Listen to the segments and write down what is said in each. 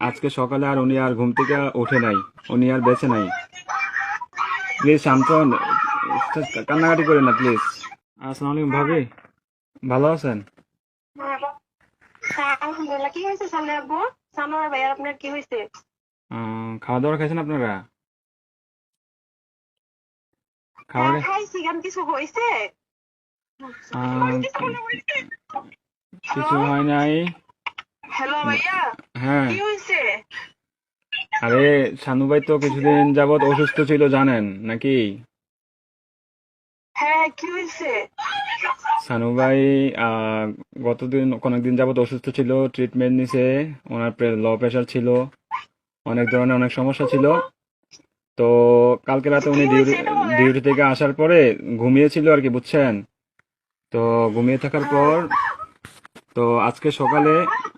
আজকে সকালে আর উনি আর ঘুম থেকে ওঠে নাই উনি আর বেঁচে নাই। প্লিজ শান্তন কান্নাকাটি করেন না প্লিজ। আসসালামু আলাইকুম ভাবি। ভালো আছেন? হ্যাঁ খাওয়া দাওয়া খাইছেন আপনারা? খাওয়া হ্যাঁ, হয়েছে। কিছু হয় নাই। হ্যালো ভাইয়া? হ্যাঁ। কি হয়েছে আরে শানু ভাই তো কিছুদিন যাবত অসুস্থ ছিল জানেন নাকি? হ্যাঁ কি হয়েছে সানু ভাই গতদিন কয়েকদিন যাবত অসুস্থ ছিল ট্রিটমেন্ট নিছে ওনার লো প্রেশার ছিল অনেক ধরনের অনেক সমস্যা ছিল। তো কালকে রাতে উনি ডিউটি ডিউটি থেকে আসার পরে ঘুমিয়েছিল আর কি বুঝছেন? তো ঘুমিয়ে থাকার পর তো আজকে সকালে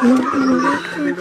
Yang.